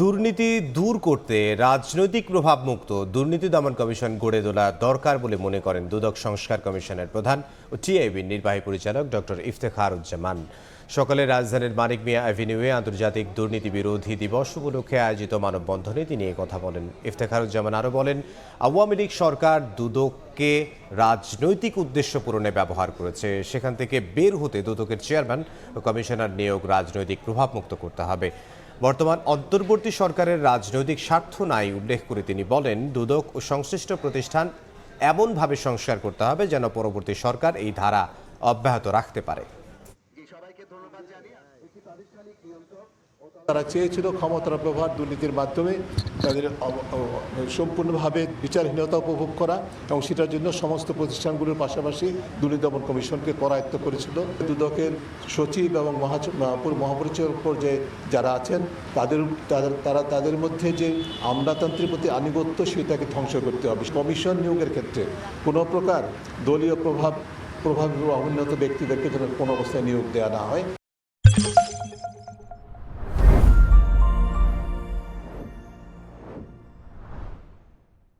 দুর্নীতি দূর করতে রাজনৈতিক প্রভাব মুক্ত দুর্নীতি দমন কমিশন গড়ে তোলা দরকার বলে মনে করেন দুদক সংস্কার কমিশনের প্রধান ও টিআইবির নির্বাহী পরিচালক ডক্টর ইফতেখারুজ্জামান। সকালে রাজধানীর মানিক মিয়া অ্যাভিনিউয়ে আন্তর্জাতিক দুর্নীতি বিরোধী দিবস উপলক্ষে আয়োজিত মানববন্ধনে তিনি কথা বলেন। ইফতেখারুজ্জামান আরও বলেন, আওয়ামী লীগ সরকার দুদককে রাজনৈতিক উদ্দেশ্য পূরণে ব্যবহার করেছে। সেখান থেকে বের হতে দুদকের চেয়ারম্যান ও কমিশনার নিয়োগ রাজনৈতিক প্রভাবমুক্ত করতে হবে। বর্তমান অন্তর্বর্তী সরকারের রাজনৈতিক স্বার্থ নাই উল্লেখ করে তিনি বলেন, দুদক ও সংশ্লিষ্ট প্রতিষ্ঠান এমনভাবে সংস্কার করতে হবে যেন পরবর্তী সরকার এই ধারা অব্যাহত রাখতে পারে। তারা চেয়েছিল ক্ষমতার ব্যবহার দুর্নীতির মাধ্যমে তাদের সম্পূর্ণভাবে বিচারহীনতা উপভোগ করা এবং সেটার জন্য সমস্ত প্রতিষ্ঠানগুলোর পাশাপাশি দুর্নীতি দমন কমিশনকে করায়ত্ত করেছিল। দুদকের সচিব এবং মহাপরিচালক পর্যায়ে যারা আছেন তাদের তাদের তারা তাদের মধ্যে যে আমলাতন্ত্রের প্রতি আনুগত্য সেটাকে ধ্বংস করতে হবে। কমিশন নিয়োগের ক্ষেত্রে কোনো প্রকার দলীয় প্রভাব প্রভাব উন্নত ব্যক্তিদেরকে যেন কোনো অবস্থায় নিয়োগ দেওয়া না হয়।